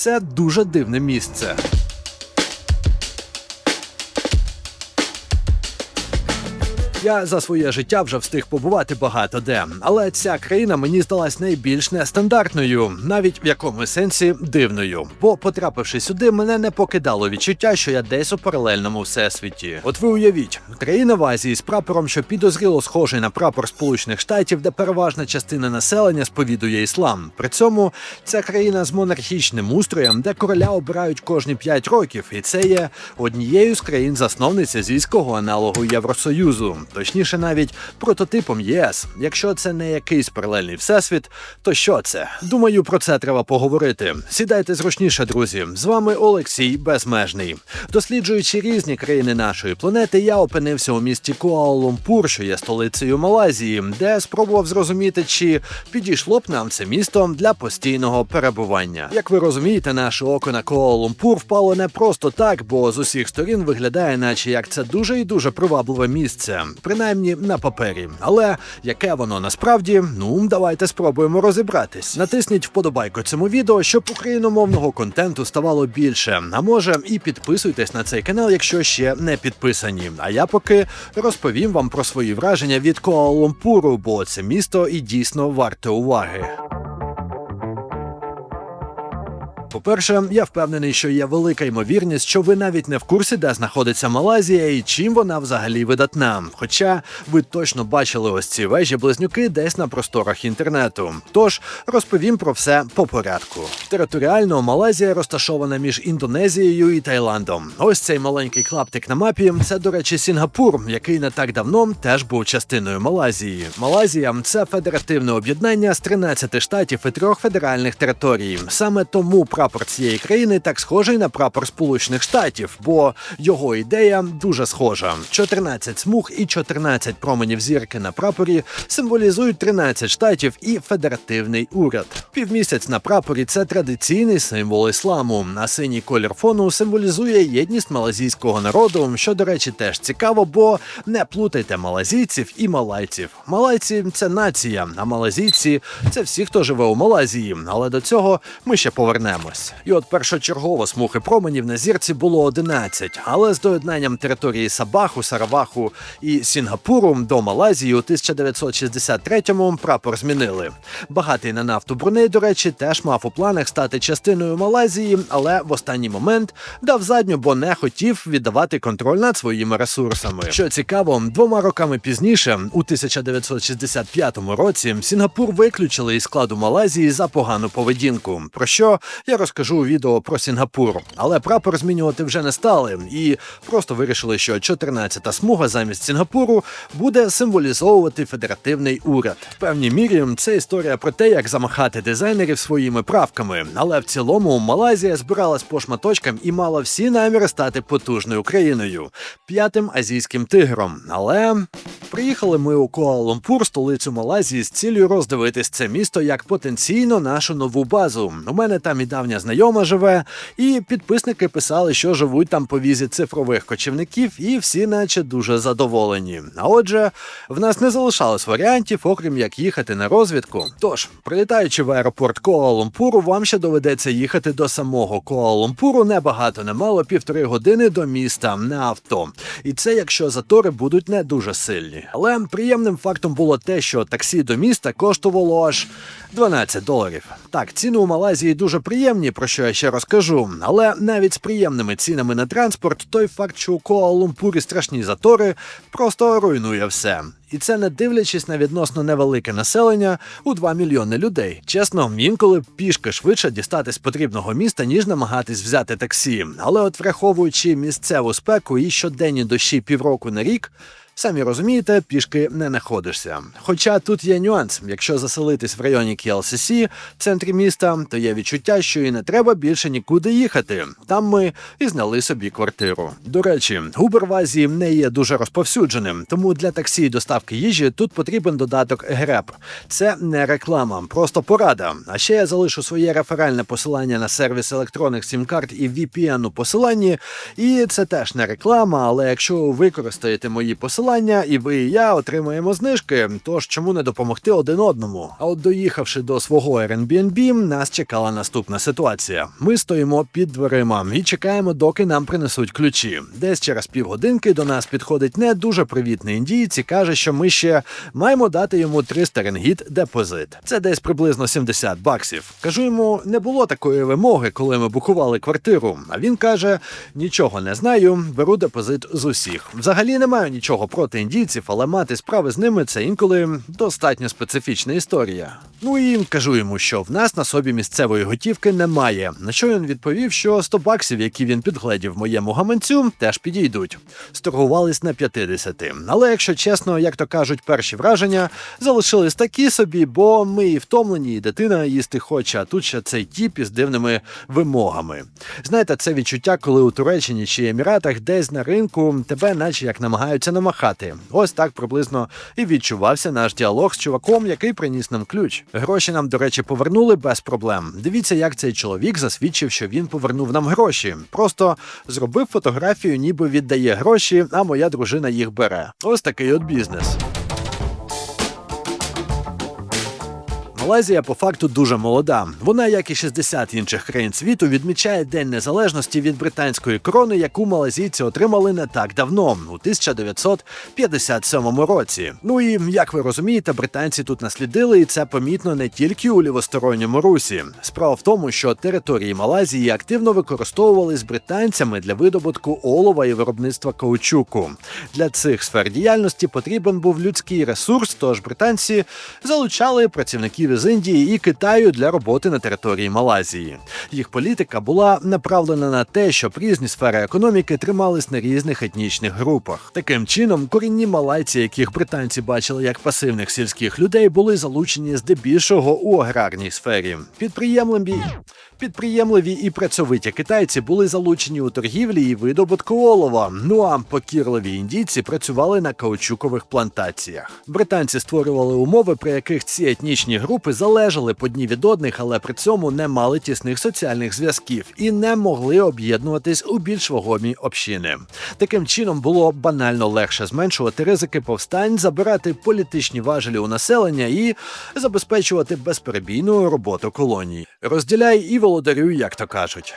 Це дуже дивне місце. Я за своє життя вже встиг побувати багато де, але ця країна мені здалась найбільш нестандартною, навіть в якомусь сенсі дивною. Бо, потрапивши сюди, мене не покидало відчуття, що я десь у паралельному всесвіті. От ви уявіть, країна в Азії з прапором, що підозріло схожий на прапор Сполучених Штатів, де переважна частина населення сповідує іслам. При цьому ця країна з монархічним устроєм, де короля обирають кожні 5 років, і це є однією з країн-засновниць азійського аналогу Євросоюзу, точніше, навіть прототипом ЄС. Якщо це не якийсь паралельний всесвіт, то що це? Думаю, про це треба поговорити. Сідайте зручніше, друзі. З вами Олексій Безмежний. Досліджуючи різні країни нашої планети, я опинився у місті Куала-Лумпур, що є столицею Малайзії, де спробував зрозуміти, чи підійшло б нам це місто для постійного перебування. Як ви розумієте, наше око на Куала-Лумпур впало не просто так, бо з усіх сторін виглядає, наче як це дуже і дуже привабливе місце, принаймні на папері. Але яке воно насправді? Ну давайте спробуємо розібратись. Натисніть вподобайку цьому відео, щоб україномовного контенту ставало більше. А може, і підписуйтесь на цей канал, якщо ще не підписані. А я поки розповім вам про свої враження від Куала-Лумпуру, бо це місто і дійсно варте уваги. По-перше, я впевнений, що є велика ймовірність, що ви навіть не в курсі, де знаходиться Малайзія і чим вона взагалі видатна. Хоча ви точно бачили ось ці вежі близнюки десь на просторах інтернету. Тож розповім про все по порядку. Територіально Малайзія розташована між Індонезією і Таїландом. Ось цей маленький клаптик на мапі. Це, до речі, Сінгапур, який не так давно теж був частиною Малайзії. Малайзія це федеративне об'єднання з 13 штатів і трьох федеральних територій. Саме тому прапор цієї країни так схожий на прапор Сполучених Штатів, бо його ідея дуже схожа: 14 смуг і 14 променів зірки на прапорі символізують 13 штатів і федеративний уряд. Півмісяць на прапорі це традиційний символ ісламу. А синій колір фону символізує єдність малазійського народу, що, до речі, теж цікаво, бо не плутайте малазійців і малайців. Малайці це нація, а малазійці це всі, хто живе у Малайзії. Але до цього ми ще повернемось. І от першочергово смуги променів на зірці було 11, але з доєднанням території Сабаху, Сараваху і Сінгапуру до Малайзії у 1963-му прапор змінили. Багатий на нафту Бруней, до речі, теж мав у планах стати частиною Малайзії, але в останній момент дав задню, бо не хотів віддавати контроль над своїми ресурсами. Що цікаво, двома роками пізніше, у 1965 році, Сінгапур виключили із складу Малайзії за погану поведінку. Про що я розкажу у відео про Сінгапур. Але прапор змінювати вже не стали і просто вирішили, що 14-та смуга замість Сінгапуру буде символізовувати федеративний уряд. В певній мірі це історія про те, як замахати дизайнерів своїми правками. Але в цілому Малайзія збиралась по шматочкам і мала всі наміри стати потужною країною, п'ятим азійським тигром. Але приїхали ми у Куала-Лумпур, столицю Малайзії, з цілею роздивитись це місто як потенційно нашу нову базу. У мене там і давня знайома живе, і підписники писали, що живуть там по візі цифрових кочівників, і всі, наче, дуже задоволені. А отже, в нас не залишалось варіантів, окрім як їхати на розвідку. Тож, прилітаючи в аеропорт Куала-Лумпуру, вам ще доведеться їхати до самого Куала-Лумпуру небагато, немало півтори години до міста на авто. І це якщо затори будуть не дуже сильні. Але приємним фактом було те, що таксі до міста коштувало аж 12 доларів. Так, ціни у Малайзії дуже приємні, про що я ще розкажу. Але навіть з приємними цінами на транспорт, той факт, що у Куала-Лумпурі страшні затори, просто руйнує все. І це не дивлячись на відносно невелике населення у 2 мільйони людей. Чесно, інколи пішки швидше дістатись потрібного міста, ніж намагатись взяти таксі. Але от враховуючи місцеву спеку і щоденні дощі півроку на рік. Самі розумієте, пішки не находишся. Хоча тут є нюанс: якщо заселитись в районі KLCC, в центрі міста, то є відчуття, що і не треба більше нікуди їхати. Там ми і зняли собі квартиру. До речі, Uber в Азії не є дуже розповсюдженим, тому для таксі і доставки їжі тут потрібен додаток Grab. Це не реклама, просто порада. А ще я залишу своє реферальне посилання на сервіс електронних сім-карт і VPN у посиланні. І це теж не реклама, але якщо ви використаєте мої посилання посилання, і ви і я отримаємо знижки. Тож чому не допомогти один одному? А от доїхавши до свого Airbnb, нас чекала наступна ситуація. Ми стоїмо під дверима і чекаємо, доки нам принесуть ключі. Десь через півгодинки до нас підходить не дуже привітний індієць і каже, що ми ще маємо дати йому 300 ренгіт депозит. Це десь приблизно 70 баксів. Кажу йому, не було такої вимоги, коли ми букували квартиру. А він каже: нічого не знаю, беру депозит з усіх. Взагалі не маю нічого проти індійців, але мати справи з ними це інколи достатньо специфічна історія. Ну і кажу йому, що в нас на собі місцевої готівки немає. На що він відповів, що 100 баксів, які він підгледів моєму гаманцю, теж підійдуть. Сторгувались на 50. Але якщо чесно, як то кажуть, перші враження залишились такі собі, бо ми і втомлені, і дитина їсти хоче, а тут ще цей тіп із дивними вимогами. Знаєте, це відчуття, коли у Туреччині чи Еміратах десь на ринку тебе, наче як намагаються намахати. Ось так приблизно і відчувався наш діалог з чуваком, який приніс нам ключ. Гроші нам, до речі, повернули без проблем. Дивіться, як цей чоловік засвідчив, що він повернув нам гроші. Просто зробив фотографію, ніби віддає гроші, а моя дружина їх бере. Ось такий от бізнес. Малайзія по факту дуже молода. Вона, як і 60 інших країн світу, відмічає День Незалежності від британської корони, яку малазійці отримали не так давно, у 1957 році. Ну і як ви розумієте, британці тут наслідили, і це помітно не тільки у лівосторонньому русі. Справа в тому, що території Малайзії активно використовувались британцями для видобутку олова і виробництва каучуку. Для цих сфер діяльності потрібен був людський ресурс, тож британці залучали працівників із Індії і Китаю для роботи на території Малайзії. Їх політика була направлена на те, щоб різні сфери економіки тримались на різних етнічних групах. Таким чином, корінні малайці, яких британці бачили як пасивних сільських людей, були залучені здебільшого у аграрній сфері. Підприємливі Підприємливі і працьовиті китайці були залучені у торгівлі і видобутку олова. Ну а покірливі індійці працювали на каучукових плантаціях. Британці створювали умови, при яких ці етнічні групи залежали по дні від одних, але при цьому не мали тісних соціальних зв'язків і не могли об'єднуватись у більш вагомі общини. Таким чином було банально легше зменшувати ризики повстань, забирати політичні важелі у населення і забезпечувати безперебійну роботу колоній. Розділяй і володарюй, як то кажуть.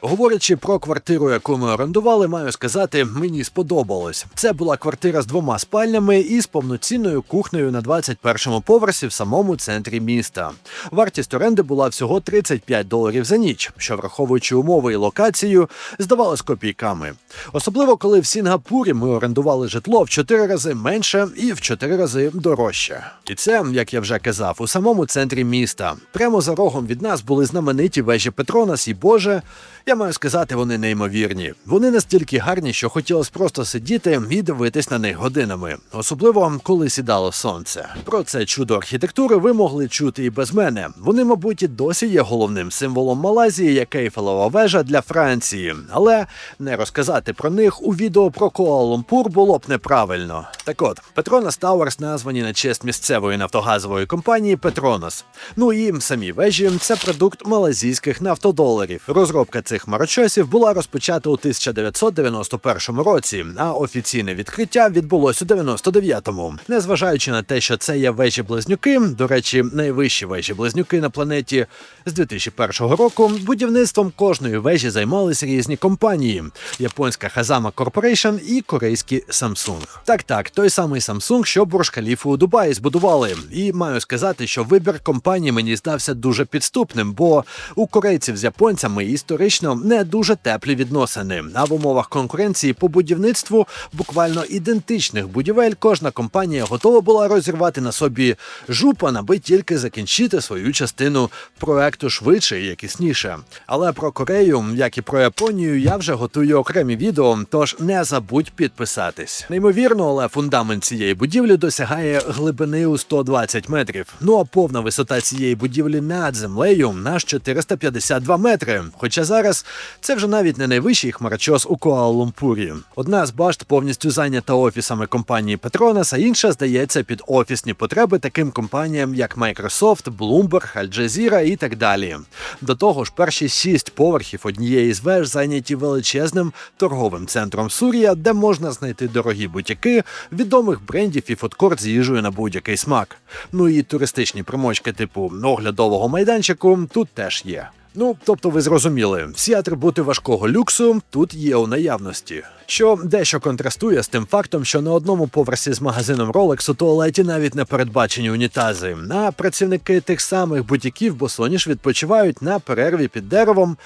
Говорячи про квартиру, яку ми орендували, маю сказати, мені сподобалось. Це була квартира з двома спальнями і з повноцінною кухнею на 21-му поверсі в самому центрі міста. Вартість оренди була всього 35 доларів за ніч, що, враховуючи умови і локацію, здавалось копійками. Особливо коли в Сінгапурі ми орендували житло в 4 рази менше і в 4 рази дорожче. І це, як я вже казав, у самому центрі міста. Прямо за рогом від нас були знамениті вежі Петронас і Боже. Я маю сказати, вони неймовірні. Вони настільки гарні, що хотілося просто сидіти і дивитись на них годинами, особливо коли сідало сонце. Про це чудо архітектури ви могли чути і без мене. Вони, мабуть, і досі є головним символом Малайзії, як Ейфелева вежа для Франції, але не розказати про них у відео про Куала-Лумпур було б неправильно. Так от, Петронас Тауерс названі на честь місцевої нафтогазової компанії Петронас. Ну і самі вежі це продукт малазійських нафтодоларів. Розробка цих марочосів була розпочата у 1991 році, а офіційне відкриття відбулось у 99-му. Незважаючи на те, що це є вежі близнюки, до речі, найвищі вежі близнюки на планеті з 2001 року. Будівництвом кожної вежі займалися різні компанії: японська Hazama Corporation і корейський Samsung. Так, так, той самий Samsung, що Бурж Халіфу у Дубаї збудували. І маю сказати, що вибір компанії мені здався дуже підступним, бо у корейців з японцями історично не дуже теплі відносини. А в умовах конкуренції по будівництву буквально ідентичних будівель кожна компанія готова була розірвати на собі жупан, аби тільки закінчити свою частину проекту швидше і якісніше. Але про Корею, як і про Японію, я вже готую окремі відео, тож не забудь підписатись. Неймовірно, але фундамент цієї будівлі досягає глибини у 120 метрів. Ну а повна висота цієї будівлі над землею наш 452 метри. Хоча зараз Петронас це вже навіть не найвищий хмарочос у Куала-Лумпурі. Одна з башт повністю зайнята офісами компанії Петронас, а інша здається під офісні потреби таким компаніям, як Microsoft, Bloomberg, Al Jazeera і так далі. До того ж, перші шість поверхів однієї з веж зайняті величезним торговим центром Сурія, де можна знайти дорогі бутіки, відомих брендів і фудкорт з їжею на будь-який смак. Ну і туристичні примочки типу оглядового майданчику тут теж є. Ну, тобто ви зрозуміли, всі атрибути важкого люксу тут є у наявності, що дещо контрастує з тим фактом, що на одному поверсі з магазином Rolex у туалеті навіть не передбачені унітази, а працівники тих самих бутіків босоніж відпочивають на перерві під деревом.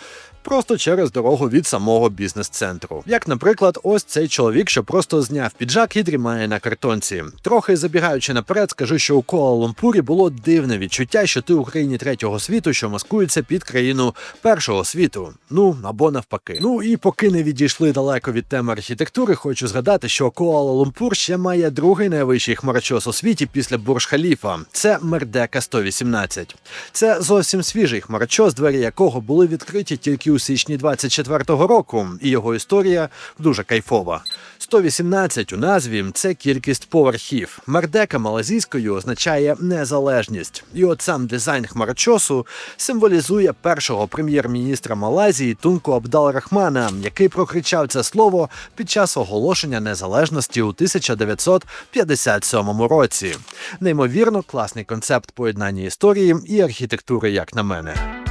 Просто через дорогу від самого бізнес-центру. Як, наприклад, ось цей чоловік, що просто зняв піджак і дрімає на картонці. Трохи забігаючи наперед, скажу, що у Куала-Лумпурі було дивне відчуття, що ти у країні третього світу, що маскується під країну першого світу. Ну або навпаки. Ну і поки не відійшли далеко від теми архітектури, хочу згадати, що Куала-Лумпур ще має другий найвищий хмарочос у світі після Бурж-Халіфа. Це Мердека 118. Це зовсім свіжий хмарочос, двері якого були відкриті тільки у січні 24-го року, і його історія дуже кайфова. 118 у назві це кількість поверхів. Мердека малазійською означає незалежність. І от сам дизайн хмарочосу символізує першого прем'єр-міністра Малайзії Тунку Абдал Рахмана, який прокричав це слово під час оголошення незалежності у 1957 році. Неймовірно класний концепт поєднання історії і архітектури, як на мене.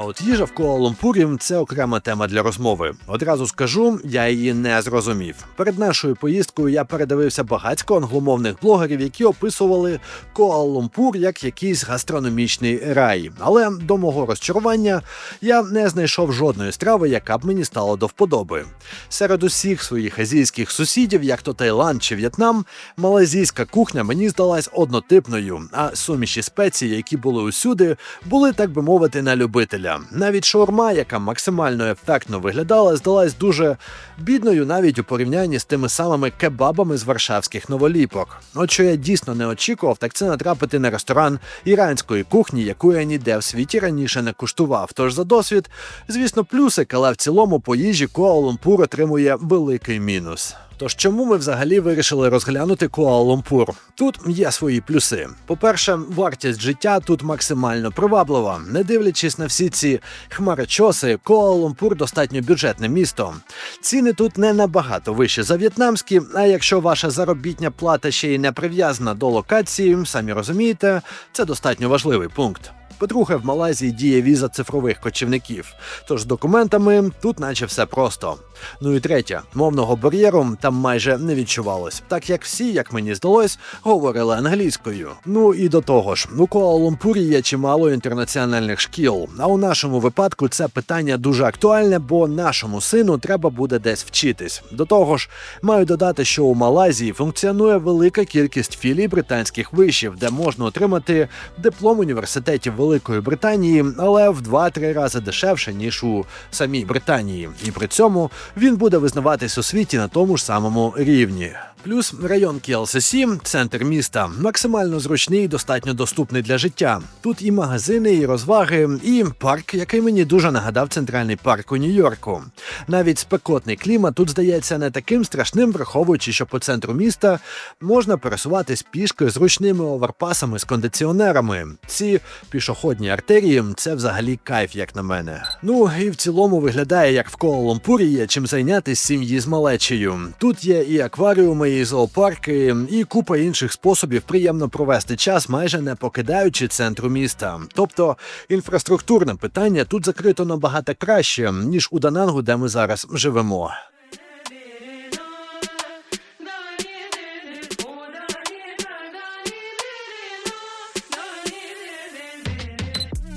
А от їжа в Куала-Лумпурі – це окрема тема для розмови. Одразу скажу, я її не зрозумів. Перед нашою поїздкою я передивився багатько англомовних блогерів, які описували Куала-Лумпур як якийсь гастрономічний рай. Але до мого розчарування я не знайшов жодної страви, яка б мені стала до вподоби. Серед усіх своїх азійських сусідів, як то Таїланд чи В'єтнам, малазійська кухня мені здалась однотипною, а суміші спецій, які були усюди, були, так би мовити, на любителя. Навіть шаурма, яка максимально ефектно виглядала, здалась дуже бідною навіть у порівнянні з тими самими кебабами з варшавських новоліпок. От що я дійсно не очікував, так це натрапити на ресторан іранської кухні, яку я ніде в світі раніше не куштував. Тож за досвід, звісно, плюсик, але в цілому по їжі Куала-Лумпур отримує великий мінус. Тож чому ми взагалі вирішили розглянути Куала-Лумпур? Тут є свої плюси. По-перше, вартість життя тут максимально приваблива. Не дивлячись на всі ці хмарочоси, Куала-Лумпур достатньо бюджетне місто. Ціни тут не набагато вищі за в'єтнамські. А якщо ваша заробітня плата ще й не прив'язана до локації, самі розумієте, це достатньо важливий пункт. По-друге, в Малайзії діє віза цифрових кочівників. Тож з документами тут наче все просто. Ну і третє, мовного бар'єру там майже не відчувалось, так як всі, як мені здалось, говорили англійською. Ну і до того ж, у Куала-Лумпурі є чимало інтернаціональних шкіл. А у нашому випадку це питання дуже актуальне, бо нашому сину треба буде десь вчитись. До того ж, маю додати, що у Малайзії функціонує велика кількість філій британських вишів, де можна отримати диплом університетів Великої Британії, але в 2-3 рази дешевше ніж у самій Британії, і при цьому він буде визнаватись у світі на тому ж самому рівні. Плюс район КЛСС, центр міста, максимально зручний і достатньо доступний для життя. Тут і магазини, і розваги, і парк, який мені дуже нагадав центральний парк у Нью-Йорку. Навіть спекотний клімат тут здається не таким страшним, враховуючи, що по центру міста можна пересуватись пішки з ручними оверпасами з кондиціонерами. Ці пішохідні артерії це взагалі кайф, як на мене. Ну і в цілому виглядає як в Куала-Лумпурі є чим зайнятися сім'ї з малечею. Тут є і акваріуми, і зоопарки, і купа інших способів приємно провести час, майже не покидаючи центру міста. Тобто інфраструктурне питання тут закрито набагато краще ніж у Данангу, де ми зараз живемо.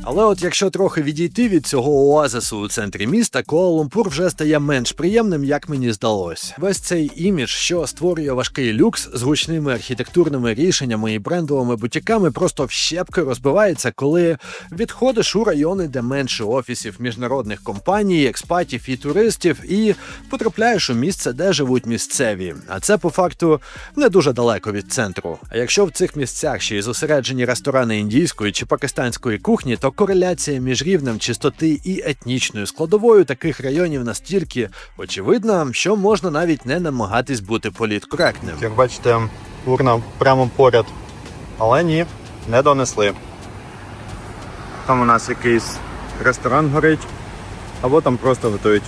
Але от якщо трохи відійти від цього оазису у центрі міста, Куала-Лумпур вже стає менш приємним, як мені здалось. Весь цей імідж, що створює важкий люкс з гучними архітектурними рішеннями і брендовими бутіками, просто в щепки розбивається, коли відходиш у райони, де менше офісів міжнародних компаній, експатів і туристів, і потрапляєш у місце, де живуть місцеві. А це по факту не дуже далеко від центру. А якщо в цих місцях ще й зосереджені ресторани індійської чи пакистанської кухні, то кореляція між рівнем чистоти і етнічною складовою таких районів настільки очевидна, що можна навіть не намагатись бути політкоректним. Як бачите, урна прямо поряд. Але ні, не донесли. Там у нас якийсь ресторан горить, або там просто готують.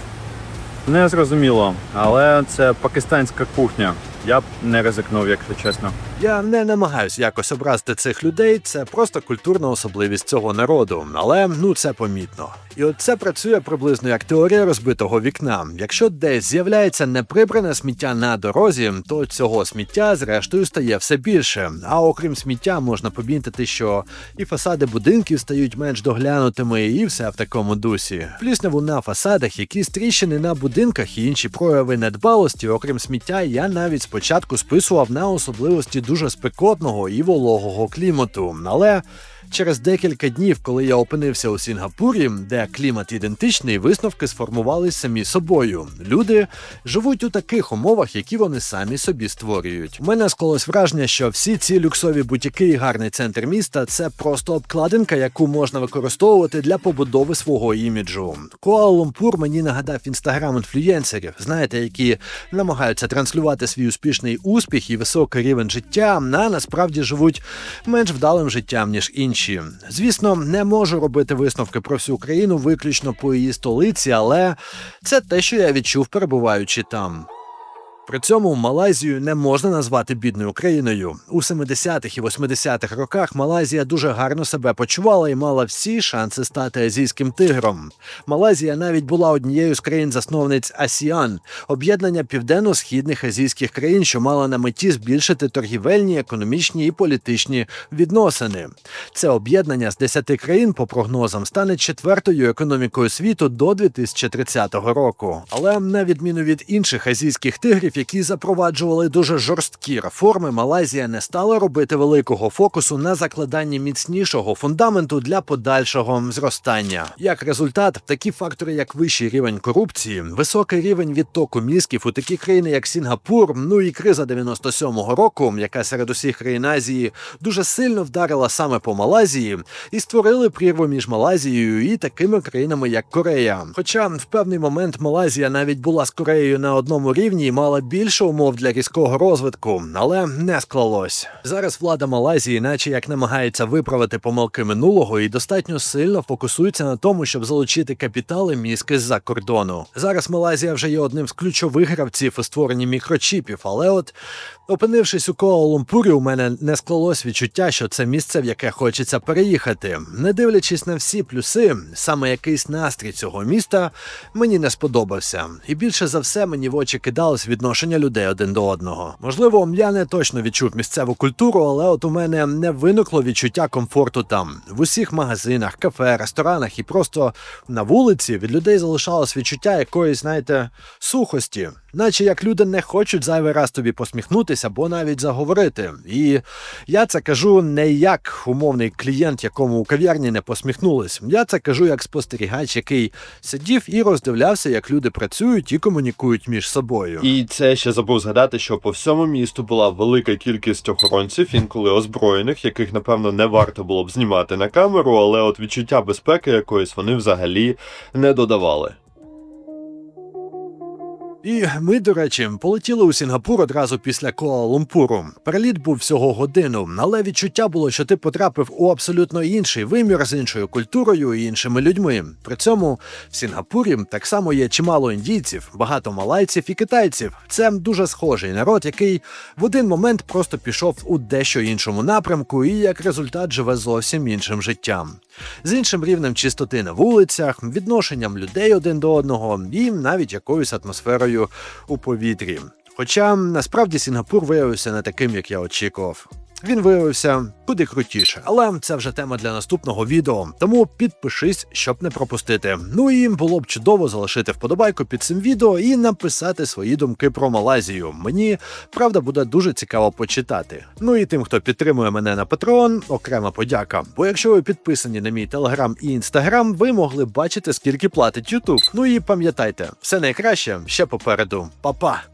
Не зрозуміло, але це пакистанська кухня. Я б не ризикнув, якщо чесно. Я не намагаюсь якось образити цих людей, це просто культурна особливість цього народу, але ну це помітно. І от це працює приблизно як теорія розбитого вікна. Якщо десь з'являється неприбране сміття на дорозі, то цього сміття зрештою стає все більше. А окрім сміття, можна помітити, що і фасади будинків стають менш доглянутими, і все в такому дусі. Плісняву на фасадах, якісь тріщини на будинках і інші прояви недбалості, окрім сміття, я навіть спочатку списував на особливості дуже спекотного і вологого клімату. Але через декілька днів, коли я опинився у Сінгапурі, де клімат ідентичний, висновки сформувались самі собою. Люди живуть у таких умовах, які вони самі собі створюють. У мене склалось враження, що всі ці люксові бутіки і гарний центр міста це просто обкладинка, яку можна використовувати для побудови свого іміджу. Куала-Лумпур мені нагадав інстаграм-інфлюєнсерів, знаєте, які намагаються транслювати свій успішний успіх і високий рівень життя, а насправді живуть менш вдалим життям ніж інші. Звісно, не можу робити висновки про всю Україну виключно по її столиці, але це те, що я відчув, перебуваючи там. При цьому Малайзію не можна назвати бідною країною. У 70-х і 80-х роках Малайзія дуже гарно себе почувала і мала всі шанси стати азійським тигром. Малайзія навіть була однією з країн-засновниць АСІАН об'єднання південно-східних азійських країн, що мала на меті збільшити торгівельні, економічні і політичні відносини. Це об'єднання з 10 країн, по прогнозам, стане четвертою економікою світу до 2030 року. Але на відміну від інших азійських тигрів, які запроваджували дуже жорсткі реформи, Малайзія не стала робити великого фокусу на закладанні міцнішого фундаменту для подальшого зростання. Як результат, такі фактори, як вищий рівень корупції, високий рівень відтоку мізків у такі країни, як Сінгапур, ну і криза 97-го року, яка серед усіх країн Азії дуже сильно вдарила саме по Малайзії, і створили прірву між Малайзією і такими країнами, як Корея. Хоча в певний момент Малайзія навіть була з Кореєю на одному рівні і мала більше умов для різкого розвитку, але не склалось. Зараз влада Малайзії, наче як намагається виправити помилки минулого, і достатньо сильно фокусується на тому, щоб залучити капітали мізки з-за кордону. Зараз Малайзія вже є одним з ключових гравців у створенні мікрочіпів, але от опинившись у Куала-Лумпурі, у мене не склалось відчуття, що це місце, в яке хочеться переїхати. Не дивлячись на всі плюси, саме якийсь настрій цього міста мені не сподобався. І більше за все мені в очі кидалось відношення людей один до одного. Можливо, я не точно відчув місцеву культуру, але от у мене не виникло відчуття комфорту там. В усіх магазинах, кафе, ресторанах і просто на вулиці від людей залишалось відчуття якоїсь, знаєте, сухості. Наче як люди не хочуть зайвий раз тобі посміхнутися або навіть заговорити. І я це кажу не як умовний клієнт, якому у кав'ярні не посміхнулись. Я це кажу як спостерігач, який сидів і роздивлявся, як люди працюють і комунікують між собою. І це я ще забув згадати, що по всьому місту була велика кількість охоронців, інколи озброєних, яких напевно не варто було б знімати на камеру, але от відчуття безпеки якоїсь вони взагалі не додавали. І ми, до речі, полетіли у Сінгапур одразу після Куала-Лумпуру. Переліт був всього годину, але відчуття було, що ти потрапив у абсолютно інший вимір з іншою культурою і іншими людьми. При цьому в Сінгапурі так само є чимало індійців, багато малайців і китайців. Це дуже схожий народ, який в один момент просто пішов у дещо іншому напрямку і як результат живе зовсім іншим життям. З іншим рівнем чистоти на вулицях, відношенням людей один до одного і навіть якоюсь атмосферою у повітрі. Хоча насправді Сінгапур виявився не таким, як я очікував. Він виявився куди крутіше. Але це вже тема для наступного відео. Тому підпишись, щоб не пропустити. Ну і було б чудово залишити вподобайку під цим відео і написати свої думки про Малайзію. Мені правда буде дуже цікаво почитати. Ну і тим, хто підтримує мене на Patreon, окрема подяка. Бо якщо ви підписані на мій телеграм і інстаграм, ви могли бачити, скільки платить YouTube. Ну і пам'ятайте, все найкраще ще попереду. Па-па!